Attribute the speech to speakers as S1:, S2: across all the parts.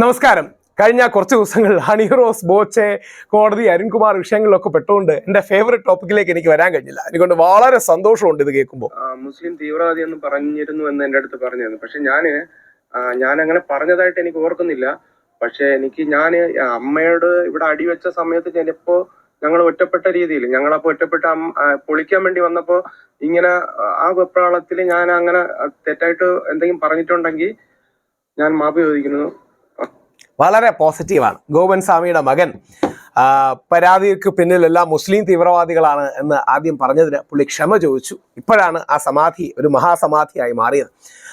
S1: നമസ്കാരം. കഴിഞ്ഞ കുറച്ച് ദിവസങ്ങൾ ഹണി റോസ് ബോച്ചെ കോടതി അരുൺകുമാർ വിഷയങ്ങളിലൊക്കെ പെട്ടുകൊണ്ട് എന്റെ ഫേവറേറ്റ് ടോപ്പിക്കിലേക്ക് എനിക്ക് വരാൻ കഴിഞ്ഞില്ല. എനിക്കൊണ്ട് വളരെ സന്തോഷമുണ്ട് ഇത് കേൾക്കുമ്പോൾ
S2: മുസ്ലിം തീവ്രവാദി എന്ന് പറഞ്ഞിരുന്നു എന്ന് എന്റെ അടുത്ത് പറഞ്ഞിരുന്നു. പക്ഷെ ഞാൻ ഞാൻ അങ്ങനെ പറഞ്ഞതായിട്ട് എനിക്ക് ഓർക്കുന്നില്ല. പക്ഷെ എനിക്ക് ഞാൻ അമ്മയോട് ഇവിടെ അടിവെച്ച സമയത്ത് ചിലപ്പോ ഞങ്ങൾ ഒറ്റപ്പെട്ട രീതിയിൽ ഞങ്ങളപ്പോ ഒറ്റപ്പെട്ട പൊളിക്കാൻ വേണ്ടി വന്നപ്പോ ഇങ്ങനെ ആ വെപ്രാളത്തിൽ ഞാൻ അങ്ങനെ തെറ്റായിട്ട് എന്തെങ്കിലും പറഞ്ഞിട്ടുണ്ടെങ്കിൽ ഞാൻ മാപ്പ് ചോദിക്കുന്നു.
S1: വളരെ പോസിറ്റീവാണ്. ഗോപൻ സ്വാമിയുടെ മകൻ പരാതിക്ക് പിന്നിലെല്ലാം മുസ്ലിം തീവ്രവാദികളാണ് എന്ന് ആദ്യം പറഞ്ഞതിന് പുള്ളി ക്ഷമ ചോദിച്ചു. ഇപ്പോഴാണ് ആ സമാധി ഒരു മഹാസമാധിയായി മാറിയത്.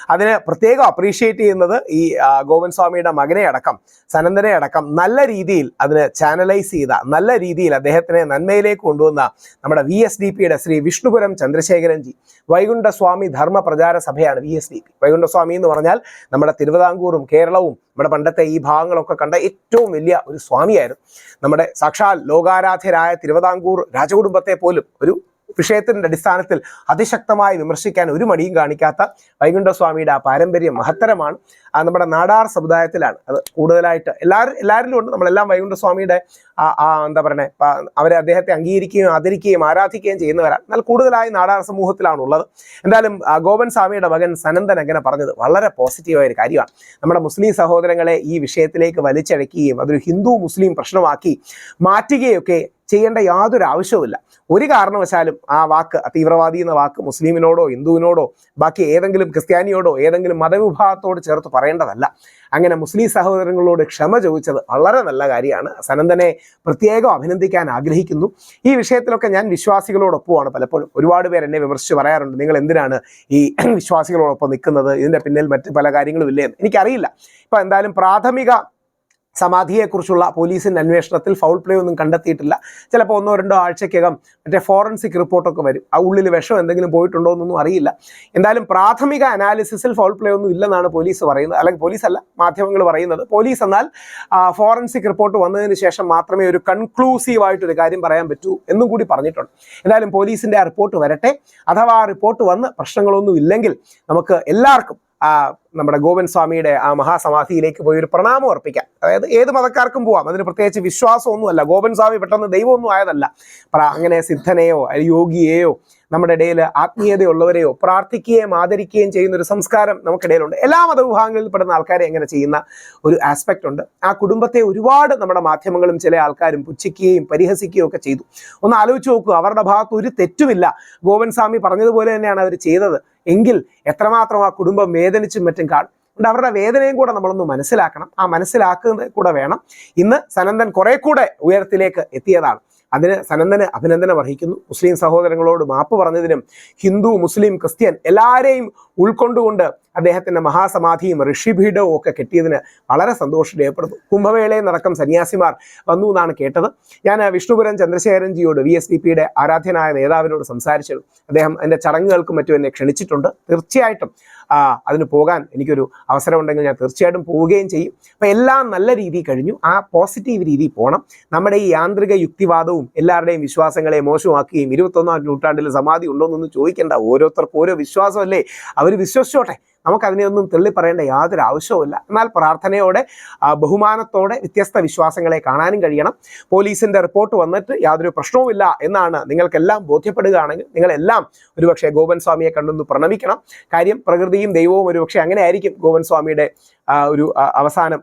S1: അതിനെ പ്രത്യേകം അപ്രീഷിയേറ്റ് ചെയ്യുന്നത് ഈ ഗോവിന്ദ് സ്വാമിയുടെ മകനെ അടക്കം സനന്ദനെ അടക്കം നല്ല രീതിയിൽ അതിന് ചാനലൈസ് ചെയ്ത നല്ല രീതിയിൽ അദ്ദേഹത്തിനെ നന്മയിലേക്ക് കൊണ്ടുവന്ന നമ്മുടെ വി എസ് ഡി പിയുടെ ശ്രീ വിഷ്ണുപുരം ചന്ദ്രശേഖരൻജി വൈകുണ്ഠസ്വാമി ധർമ്മ പ്രചാര സഭയാണ് V S D P Vaikundaswami എന്ന് പറഞ്ഞാൽ നമ്മുടെ തിരുവിതാംകൂറും കേരളവും നമ്മുടെ പണ്ടത്തെ ഈ ഭാഗങ്ങളൊക്കെ കണ്ട ഏറ്റവും വലിയ ഒരു സ്വാമിയായിരുന്നു. നമ്മുടെ സാക്ഷാൽ ലോകാരാധ്യരായ തിരുവിതാംകൂർ രാജകുടുംബത്തെ പോലും ഒരു വിഷയത്തിന്റെ അടിസ്ഥാനത്തിൽ അതിശക്തമായി വിമർശിക്കാൻ ഒരു മടിയും കാണിക്കാത്ത വൈകുണ്ഠസ്വാമിയുടെ ആ പാരമ്പര്യം മഹത്തരമാണ്. നമ്മുടെ നാടാർ സമുദായത്തിലാണ്. അത് കൂടുതലായിട്ട് എല്ലാവരും എല്ലാവരിലും ഉണ്ട്. നമ്മളെല്ലാം വൈകുണ്ഠസ്വാമിയുടെ സ്വാമിയുടെ ആ എന്താ പറയണേ അവരെ അദ്ദേഹത്തെ അംഗീകരിക്കുകയും ആദരിക്കുകയും ആരാധിക്കുകയും ചെയ്യുന്നവരാണ്. എന്നാൽ കൂടുതലായി നാടാർ സമൂഹത്തിലാണ് ഉള്ളത് എന്തായാലും ഗോപൻ സ്വാമിയുടെ മകൻ സനന്ദൻ അങ്ങനെ പറഞ്ഞത് വളരെ പോസിറ്റീവായ ഒരു കാര്യമാണ്. നമ്മുടെ മുസ്ലിം സഹോദരങ്ങളെ ഈ വിഷയത്തിലേക്ക് വലിച്ചഴക്കുകയും അതൊരു ഹിന്ദു മുസ്ലിം പ്രശ്നമാക്കി മാറ്റുകയൊക്കെ ചെയ്യേണ്ട യാതൊരു ആവശ്യവുമില്ല. ഒരു കാരണവശാലും ആ വാക്ക് തീവ്രവാദി എന്ന വാക്ക് മുസ്ലിമിനോടോ ഹിന്ദുവിനോടോ ബാക്കി ഏതെങ്കിലും ക്രിസ്ത്യാനിയോടോ ഏതെങ്കിലും മതവിഭാഗത്തോട് ചേർത്ത് പറയേണ്ടതല്ല. അങ്ങനെ മുസ്ലിം സഹോദരങ്ങളോട് ക്ഷമ ചോദിച്ചത് വളരെ നല്ല കാര്യമാണ്. സനന്ദനെ പ്രത്യേകം അഭിനന്ദിക്കാൻ ആഗ്രഹിക്കുന്നു. ഈ വിഷയത്തിലൊക്കെ ഞാൻ വിശ്വാസികളോടൊപ്പമാണ് പലപ്പോഴും. ഒരുപാട് പേർ എന്നെ വിമർശിച്ച് പറയാറുണ്ട് നിങ്ങൾ എന്തിനാണ് ഈ വിശ്വാസികളോടൊപ്പം നിൽക്കുന്നത്? ഇതിന്റെ പിന്നിൽ മറ്റ് പല കാര്യങ്ങളും ഇല്ലേ? എനിക്കറിയില്ല. ഇപ്പം എന്തായാലും പ്രാഥമിക സമാധിയെക്കുറിച്ചുള്ള പോലീസിന്റെ അന്വേഷണത്തിൽ ഫൗൾ പ്ലേ ഒന്നും കണ്ടെത്തിയിട്ടില്ല. ചിലപ്പോൾ ഒന്നോ രണ്ടോ ആഴ്ചയ്ക്കകം മറ്റേ ഫോറൻസിക് റിപ്പോർട്ടൊക്കെ വരും. ആ ഉള്ളിൽ വിഷം എന്തെങ്കിലും പോയിട്ടുണ്ടോ എന്നൊന്നും അറിയില്ല. എന്തായാലും പ്രാഥമിക അനാലിസിസിൽ ഫൗൾ പ്ലേ ഒന്നും ഇല്ലെന്നാണ് പോലീസ് പറയുന്നത്. അല്ലെങ്കിൽ പോലീസ് അല്ല മാധ്യമങ്ങൾ പറയുന്നത്. പോലീസ് എന്നാൽ ഫോറൻസിക് റിപ്പോർട്ട് വന്നതിന് ശേഷം മാത്രമേ ഒരു കൺക്ലൂസീവ് ആയിട്ടൊരു കാര്യം പറയാൻ പറ്റൂ എന്നും കൂടി പറഞ്ഞിട്ടുണ്ട്. എന്തായാലും പോലീസിന്റെ ആ റിപ്പോർട്ട് വരട്ടെ. അഥവാ ആ റിപ്പോർട്ട് വന്ന് പ്രശ്നങ്ങളൊന്നും ഇല്ലെങ്കിൽ നമുക്ക് എല്ലാവർക്കും നമ്മുടെ ഗോവൻ സ്വാമിയുടെ ആ മഹാസമാധിയിലേക്ക് പോയി ഒരു പ്രണാമം അർപ്പിക്കാം. അതായത് ഏത് മതക്കാർക്കും പോവാം. അതിന് പ്രത്യേകിച്ച് വിശ്വാസമൊന്നുമല്ല. ഗോപൻ സ്വാമി പെട്ടെന്ന് ദൈവമൊന്നും ആയതല്ല. അങ്ങനെ സിദ്ധനെയോ യോഗിയെയോ നമ്മുടെ ഇടയിൽ ആത്മീയതയുള്ളവരെയോ പ്രാർത്ഥിക്കുകയും ആദരിക്കുകയും ചെയ്യുന്ന ഒരു സംസ്കാരം നമുക്കിടയിലുണ്ട്. എല്ലാ മതവിഭാഗങ്ങളിൽ പെടുന്ന ആൾക്കാരെ എങ്ങനെ ചെയ്യുന്ന ഒരു ആസ്പെക്റ്റ് ഉണ്ട്. ആ കുടുംബത്തെ ഒരുപാട് നമ്മുടെ മാധ്യമങ്ങളും ചില ആൾക്കാരും പുച്ഛിക്കുകയും പരിഹസിക്കുകയും ഒക്കെ ചെയ്തു. ഒന്ന് ആലോചിച്ച് നോക്കൂ. അവരുടെ ഭാഗത്ത് ഒരു തെറ്റുമില്ല. ഗോവൻ സ്വാമി പറഞ്ഞതുപോലെ തന്നെയാണ് അവർ ചെയ്തത്. എങ്കിൽ എത്രമാത്രം ആ കുടുംബം വേദനിച്ചും മറ്റും കാണും അതുകൊണ്ട് അവരുടെ വേദനയും കൂടെ നമ്മളൊന്ന് മനസ്സിലാക്കണം. ആ മനസ്സിലാക്കുന്ന കൂടെ വേണം. ഇന്ന് സനന്ദൻ കുറെ കൂടെ ഉയരത്തിലേക്ക് എത്തിയതാണ്. അതിന് സനന്ദന് അഭിനന്ദനം അർഹിക്കുന്നു. മുസ്ലിം സഹോദരങ്ങളോട് മാപ്പ് പറഞ്ഞതിനും ഹിന്ദു മുസ്ലിം ക്രിസ്ത്യൻ എല്ലാവരെയും ഉൾക്കൊണ്ടുകൊണ്ട് അദ്ദേഹത്തിന്റെ മഹാസമാധിയും ഋഷിപീഠവും ഒക്കെ കെട്ടിയതിന് വളരെ സന്തോഷം രേഖപ്പെടുന്നു കുംഭമേളയിൽ നടക്കം സന്യാസിമാർ വന്നു എന്നാണ് കേട്ടത്. ഞാൻ വിഷ്ണുപുരം ചന്ദ്രശേഖരൻജിയോട് വി എസ് ഡി പിയുടെ ആരാധ്യനായ നേതാവിനോട് സംസാരിച്ചു അദ്ദേഹം എന്റെ ചടങ്ങുകൾക്കും മറ്റും എന്നെ ക്ഷണിച്ചിട്ടുണ്ട്. തീർച്ചയായിട്ടും അതിന് പോകാൻ എനിക്കൊരു അവസരമുണ്ടെങ്കിൽ ഞാൻ തീർച്ചയായിട്ടും പോവുകയും ചെയ്യും. അപ്പോൾ എല്ലാം നല്ല രീതിയിൽ കഴിഞ്ഞു. ആ പോസിറ്റീവ് രീതിയിൽ പോകണം നമ്മുടെ ഈ യാന്ത്രിക യുക്തിവാദവും എല്ലാവരുടെയും വിശ്വാസങ്ങളെ മോശമാക്കുകയും ഇരുപത്തൊന്നാം നൂറ്റാണ്ടിൽ സമാധി ഉണ്ടോ എന്നൊന്നും ചോദിക്കേണ്ട. ഓരോരുത്തർക്കും ഓരോ വിശ്വാസമല്ലേ? അവർ വിശ്വസിച്ചോട്ടെ. നമുക്കതിനെയൊന്നും തള്ളി പറയേണ്ട യാതൊരു ആവശ്യവുമില്ല. എന്നാൽ പ്രാർത്ഥനയോടെ ബഹുമാനത്തോടെ വ്യത്യസ്ത വിശ്വാസങ്ങളെ കാണാനും കഴിയണം. പോലീസിന്റെ റിപ്പോർട്ട് വന്നിട്ട് യാതൊരു പ്രശ്നവുമില്ല എന്നാണ് നിങ്ങൾക്കെല്ലാം ബോധ്യപ്പെടുകയാണെങ്കിൽ നിങ്ങളെല്ലാം ഒരുപക്ഷെ ഗോപൻ സ്വാമിയെ കണ്ടൊന്ന് പ്രണമിക്കണം. കാര്യം പ്രകൃതിയും ദൈവവും ഒരുപക്ഷെ അങ്ങനെ ആയിരിക്കും ഗോപൻ സ്വാമിയുടെ ഒരു അവസാനം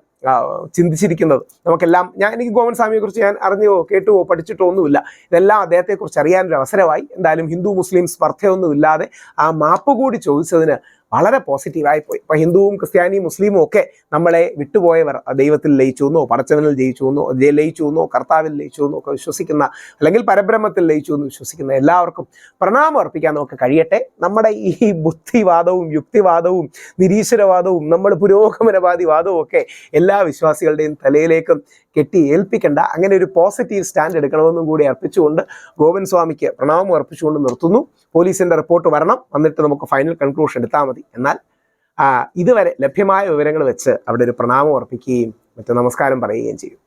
S1: ചിന്തിച്ചിരിക്കുന്നത്. നമുക്കെല്ലാം ഞാൻ എനിക്ക് ഗോവൻ സ്വാമിയെ കുറിച്ച് ഞാൻ അറിഞ്ഞോ കേട്ടുവോ പഠിച്ചിട്ടോ ഒന്നുമില്ല. ഇതെല്ലാം അദ്ദേഹത്തെക്കുറിച്ച് അറിയാനൊരു അവസരമായി എന്തായാലും ഹിന്ദു മുസ്ലിം സ്പർദ്ധയൊന്നും ഇല്ലാതെ ആ മാപ്പ് കൂടി ചോദിച്ചതിന് വളരെ പോസിറ്റീവായി പോയി ഇപ്പൊ ഹിന്ദുവും ക്രിസ്ത്യാനിയും മുസ്ലിമും ഒക്കെ നമ്മളെ വിട്ടുപോയവർ ദൈവത്തിൽ ലയിച്ചു എന്നോ പടച്ചവനിൽ ജയിച്ചു എന്നോ ലയിച്ചു എന്നോ കർത്താവിൽ ലയിച്ചു എന്നോ ഒക്കെ വിശ്വസിക്കുന്ന അല്ലെങ്കിൽ പരബ്രഹ്മത്തിൽ ലയിച്ചു എന്ന് വിശ്വസിക്കുന്ന എല്ലാവർക്കും പ്രണാമം അർപ്പിക്കാൻ നമുക്ക് കഴിയട്ടെ. നമ്മുടെ ഈ ബുദ്ധിവാദവും യുക്തിവാദവും നിരീശ്വരവാദവും നമ്മൾ പുരോഗമനവാദിവാദവും ഒക്കെ എല്ലാ വിശ്വാസികളുടെയും തലയിലേക്കും കെട്ടി ഏൽപ്പിക്കേണ്ട. അങ്ങനെ ഒരു പോസിറ്റീവ് സ്റ്റാൻഡ് എടുക്കണമെന്നും കൂടി അർപ്പിച്ചുകൊണ്ട് ഗോവിന്ദ് സ്വാമിക്ക് പ്രണാമം അർപ്പിച്ചുകൊണ്ട് നിർത്തുന്നു. പോലീസിന്റെ റിപ്പോർട്ട് വരണം. എന്നിട്ട് നമുക്ക് ഫൈനൽ കൺക്ലൂഷൻ എടുത്താൽ മതി. എന്നാൽ ഇതുവരെ ലഭ്യമായ വിവരങ്ങൾ വെച്ച് അവിടെ ഒരു പ്രണാമം അർപ്പിക്കുകയും മറ്റു നമസ്കാരം പറയുകയും ചെയ്യും.